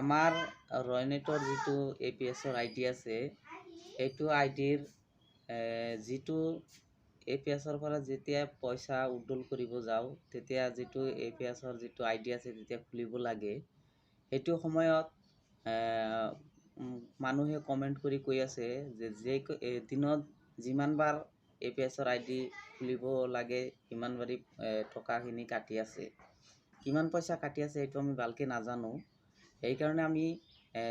আমাৰ ৰয়নেটৰ যিটো A P এছৰ আই ডি আছে সেইটো আই ডিৰ যিটো এ পি এছৰ পৰা যেতিয়া পইচা উড্ডল কৰিব যাওঁ তেতিয়া যিটো এ পি এছৰ যিটো আই ডি আছে তেতিয়া খুলিব লাগে। সেইটো সময়ত মানুহে কমেণ্ট কৰি কৈ আছে যে যে দিনত যিমানবাৰ এ পি এছৰ আই ডি খুলিব লাগে সিমানবাৰী টকাখিনি কাটি আছে। কিমান পইচা কাটি আছে সেইটো আমি ভালকৈ নাজানো। সেইকাৰণে আমি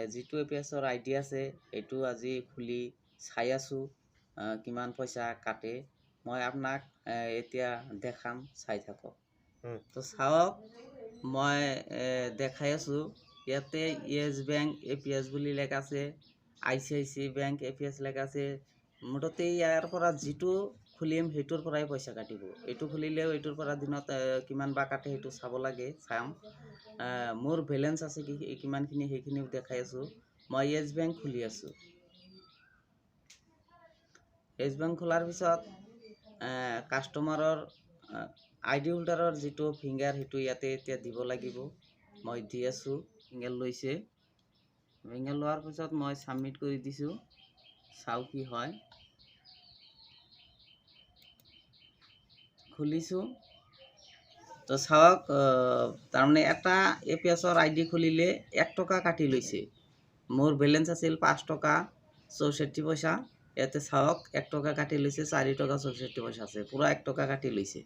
যিটো এ পি এছৰ আই ডি আছে সেইটো আজি খুলি চাই আছোঁ কিমান পইচা কাটে। মই আপোনাক এতিয়া দেখাম চাই থাকক। তো চাওক মই দেখাই আছোঁ। ইয়াতে Yes bank A P S বুলি লেখা আছে I C I C bank A P S লেখা আছে। মুঠতে ইয়াৰ পৰা যিটো খুলিম সেইটোৰ পৰাই পইচা কাটিব। এইটো খুলিলেও এইটোৰ পৰা দিনত কিমান বা কাটে সেইটো চাব লাগে চাম। মোৰ বেলেঞ্চ আছে কি কিমানখিনি সেইখিনিও দেখাই আছোঁ। মই য়েছ বেংক খুলি আছোঁ। য়েছ বেংক খোলাৰ পিছত কাষ্টমাৰৰ আই ডি হোল্ডাৰৰ যিটো ফিংগাৰ সেইটো ইয়াতে এতিয়া দিব লাগিব। মই দি আছোঁ ফিংগাৰ লৈছে। ফিংগাৰ লোৱাৰ পিছত মই ছাবমিট কৰি দিছোঁ। চাওঁ কি হয়। খুলিছোঁ। তো চাওক তাৰমানে এটা এ পি এছৰ আই ডি খুলিলে এক টকা কাটি লৈছে। মোৰ বেলেঞ্চ আছিল পাঁচ টকা চৌষষ্ঠি পইচা। ইয়াতে চাওক, এক টকা কাটি লৈছে, চাৰি টকা চৌষষ্ঠি পইচা আছে, পূৰা এক টকা কাটি লৈছে।